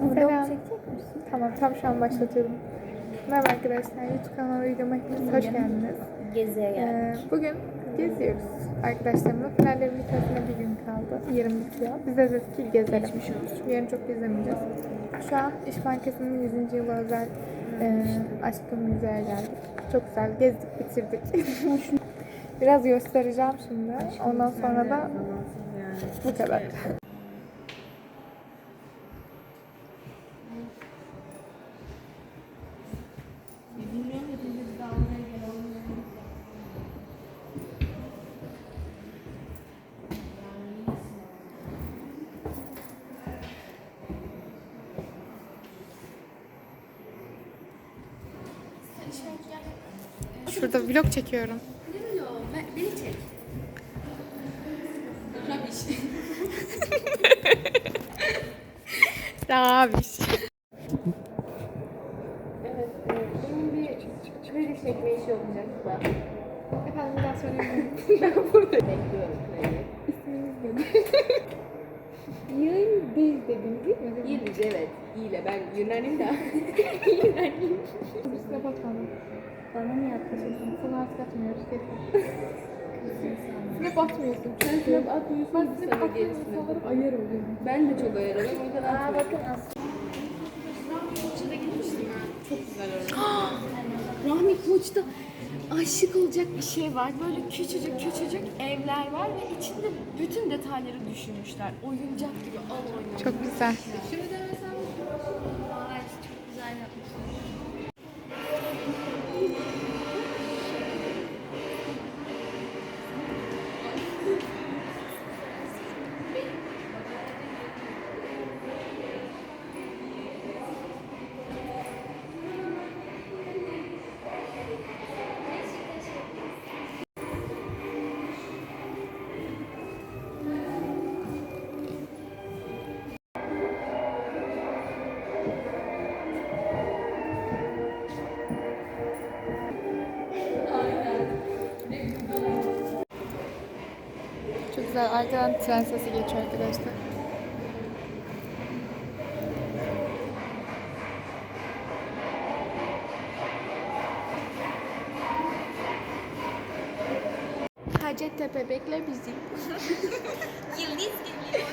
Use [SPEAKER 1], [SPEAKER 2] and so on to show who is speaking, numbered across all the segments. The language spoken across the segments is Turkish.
[SPEAKER 1] Çekecek misin?
[SPEAKER 2] Tamam tam şu an başlatıyorum. Merhaba arkadaşlar. YouTube kanalıma videoma hepiniz hoş geldiniz.
[SPEAKER 1] Geziye geldim.
[SPEAKER 2] Ee, bugün geziyoruz. Arkadaşlarımla finallerin bitmesine bir gün kaldı. Yarın bitiyor. Biz de dedik ki gezelim. Çünkü yarın çok gezemeyeceğiz. Şu an İş Bankası'nın 100. yılı özel e, Aşkın Müze'ye geldik. Çok güzel gezdik, bitirdik. Biraz göstereceğim şimdi. Ondan sonra da bu kadar. Şurada vlog çekiyorum.
[SPEAKER 1] Beni çek.
[SPEAKER 2] Rabiş.
[SPEAKER 1] Evet, e, benim bir kredi çekme işi olacak da.
[SPEAKER 2] Efendim bir daha söyleyeyim.
[SPEAKER 1] Bekliyorum kredi.
[SPEAKER 2] Yıldız dedin değil mi?
[SPEAKER 1] Yıldız evet. İyi ile ben Yunan'ım da.
[SPEAKER 2] Üstüne batmadım.
[SPEAKER 1] Bana niye atıyorsun?
[SPEAKER 2] Sana artık atmıyoruz. Getir. Üstüne batmıyorsun.
[SPEAKER 1] Sen snap atmıyorsun
[SPEAKER 2] Ben
[SPEAKER 1] gerisini.
[SPEAKER 2] Sanırım ayar oluyorum.
[SPEAKER 1] Ben de çok ayarladım o yüzden
[SPEAKER 3] Aa
[SPEAKER 1] atmıyorum.
[SPEAKER 3] bakın aslında.
[SPEAKER 4] Rahmi Koç'ta aşık olacak bir şey var. Böyle küçücük küçücük evler var ve içinde bütün detayları düşünmüşler. Oyuncak gibi al oyna.
[SPEAKER 2] Çok güzel.
[SPEAKER 3] Vay Güzel.
[SPEAKER 2] Arkadan tren sesi geçiyor arkadaşlar. Hacettepe bekle bizi.
[SPEAKER 3] Yıldız geliyor.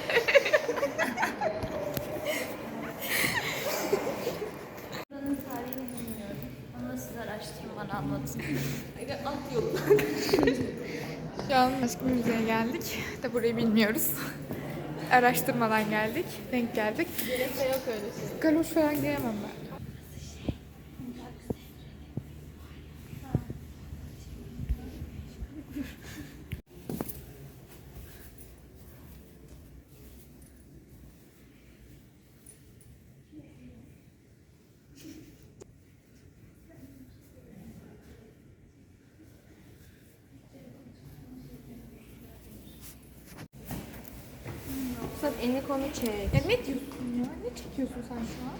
[SPEAKER 3] Buranın tarihini bilmiyorum. Da siz araştırın bana anlatın.
[SPEAKER 2] Şu an başka bir müzeye geldik. De burayı bilmiyoruz. Araştırmadan geldik. Denk geldik.
[SPEAKER 4] Gerek yok öyle şey.
[SPEAKER 2] Galoş falan giremem ben.
[SPEAKER 1] Elini konu çek.
[SPEAKER 2] Ya ne diyorsun ya? Ne çekiyorsun sen şu an?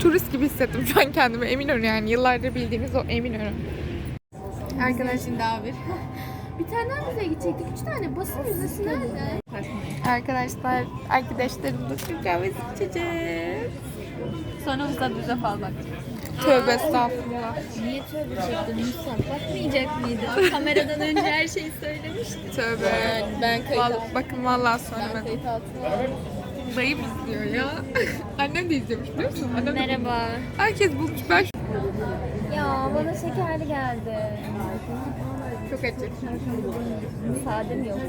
[SPEAKER 2] Turist gibi hissettim şu an kendimi Eminönü yani yıllardır bildiğimiz o Eminönü. Arkadaşlar
[SPEAKER 4] Şimdi abi. bir tane daha müzeye gidecektik. Üç tane. Basın müzesi nerede?
[SPEAKER 2] Arkadaşlar arkadaşlarımla Türk kahvesi içeceğiz.
[SPEAKER 4] Sonra uzat bize fal bak.
[SPEAKER 2] Tövbe estağfurullah.
[SPEAKER 3] Niye tövbe çektin Mustafa? Bakmayacak mıydın? Kameradan önce her şeyi söylemiştin.
[SPEAKER 2] Tövbe.
[SPEAKER 4] Ben kayıt
[SPEAKER 2] Vallahi, bakın vallahi söylemedim.
[SPEAKER 4] kayıt altına aldım.
[SPEAKER 2] Dayım izliyor ya. Annem de izliyormuş biliyor musun? Annem de-
[SPEAKER 3] Merhaba.
[SPEAKER 2] Herkes bulmuş ben
[SPEAKER 3] Ya bana şekerli geldi.
[SPEAKER 2] çok edecek.
[SPEAKER 3] Sade mi yoksa?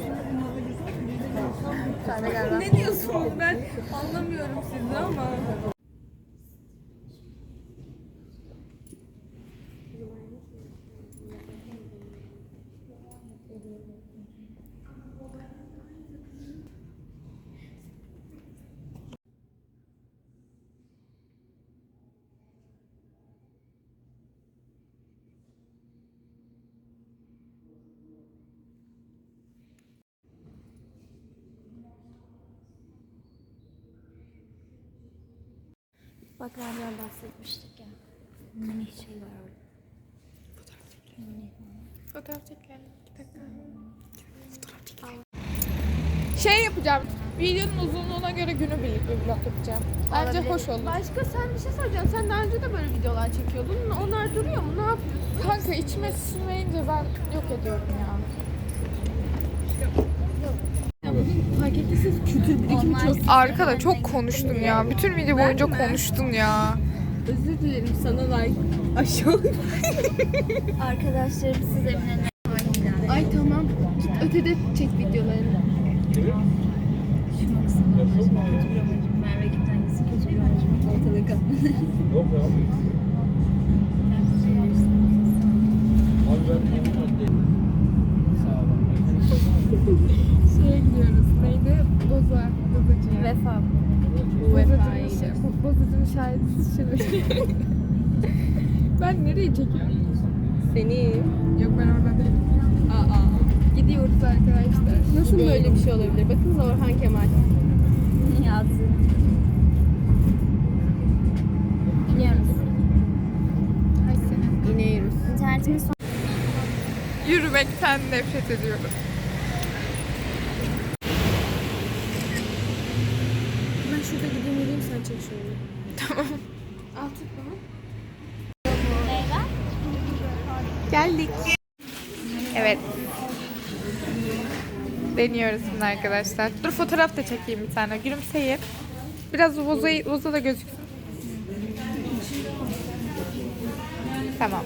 [SPEAKER 2] Sade galiba.
[SPEAKER 4] Ne diyorsunuz ben anlamıyorum sizi ama.
[SPEAKER 3] Bak Rabia bahsetmiştik ya. Mini şey var orada. Mini.
[SPEAKER 2] Fotoğraf çekelim. Bir dakika. Şey yapacağım. Videonun uzunluğuna göre günübirlik bir vlog yapacağım. Bence
[SPEAKER 4] Olabilir.
[SPEAKER 2] hoş olur.
[SPEAKER 4] Başka sen bir şey soracağım. Sen daha önce de böyle videolar çekiyordun. Onlar duruyor mu? Ne yapıyorsun?
[SPEAKER 2] Kanka içime sinmeyince ben yok ediyorum ya.
[SPEAKER 4] Fark ettiyseniz kültür birikimi
[SPEAKER 3] Onlar
[SPEAKER 4] çok.
[SPEAKER 2] Arkada çok konuştun ya. Bütün video boyunca konuştun ya.
[SPEAKER 4] Özür dilerim sana like. Aşağı.
[SPEAKER 3] Arkadaşlarım siz Emine'nin
[SPEAKER 4] Ay tamam. Git ötede çek videolarını.
[SPEAKER 3] Merve gitti hangisi kötü bir amacım ortalığı katmadı.
[SPEAKER 2] Şeye
[SPEAKER 3] Vefa.
[SPEAKER 2] Bozacının işi. Bo- Bozacının şahidi şimdi. ben nereye çekiyorum?
[SPEAKER 4] Seni.
[SPEAKER 2] Yok ben orada değilim. Aa. Gidiyoruz arkadaşlar.
[SPEAKER 4] Nasıl böyle bir şey olabilir? Bakın Orhan Kemal.
[SPEAKER 2] Ay senin.
[SPEAKER 4] Yine yürüz.
[SPEAKER 3] İnternetimin son
[SPEAKER 2] Yürümekten nefret ediyorum.
[SPEAKER 4] Ben şurada gideyim yürüyeyim sen çek şöyle. Tamam. Al bunu.
[SPEAKER 2] Geldik. Evet. Deniyoruz şimdi arkadaşlar. Dur fotoğraf da çekeyim bir tane. Gülümseyin. Biraz vozayı, voza da gözüksün. Tamam.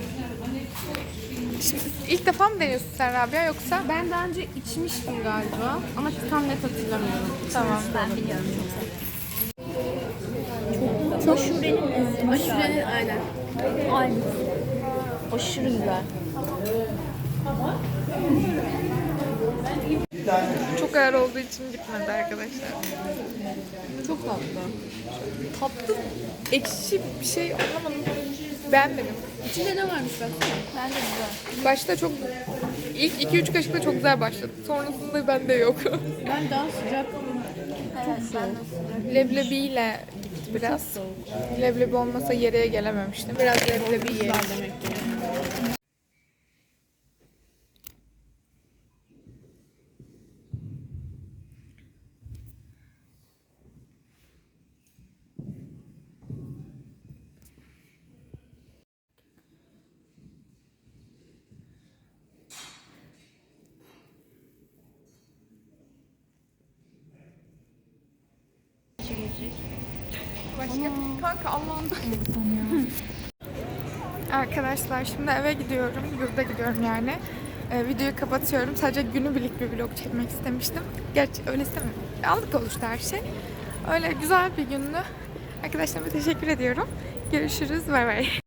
[SPEAKER 2] Şimdi ilk defa mı deniyorsun sen Rabia yoksa?
[SPEAKER 4] Ben daha önce içmiştim galiba ama tam net hatırlamıyorum.
[SPEAKER 2] Tamam.
[SPEAKER 3] Ben biliyorum çok Çok Aşurenin.
[SPEAKER 4] Aşurenin aynen.
[SPEAKER 3] Aynı. Aşırı güzel.
[SPEAKER 2] Çok ağır olduğu için gitmedi arkadaşlar.
[SPEAKER 4] Çok tatlı.
[SPEAKER 2] Tatlı, ekşi bir şey anlamadım. Beğenmedim.
[SPEAKER 4] İçinde ne varmış baksana.
[SPEAKER 3] Ben de güzel.
[SPEAKER 2] Başta çok ilk 2-3 kaşıkta çok güzel başladı. Sonrasında bende yok.
[SPEAKER 4] Ben daha sıcak
[SPEAKER 3] Evet, ben de sıcak.
[SPEAKER 2] Leblebiyle biraz. Leblebi olmasa yere gelememiştim. Biraz leblebi yiyelim.
[SPEAKER 4] demek ki.
[SPEAKER 2] Başka kanka Allah'ım. Arkadaşlar şimdi eve gidiyorum. Yurda gidiyorum yani. Ee, videoyu kapatıyorum. Sadece günübirlik bir vlog çekmek istemiştim. Gerçi öyle istemiyorum. Anlık oluştu her şey. Öyle güzel bir gündü. Arkadaşlarıma teşekkür ediyorum. Görüşürüz. Bay bay.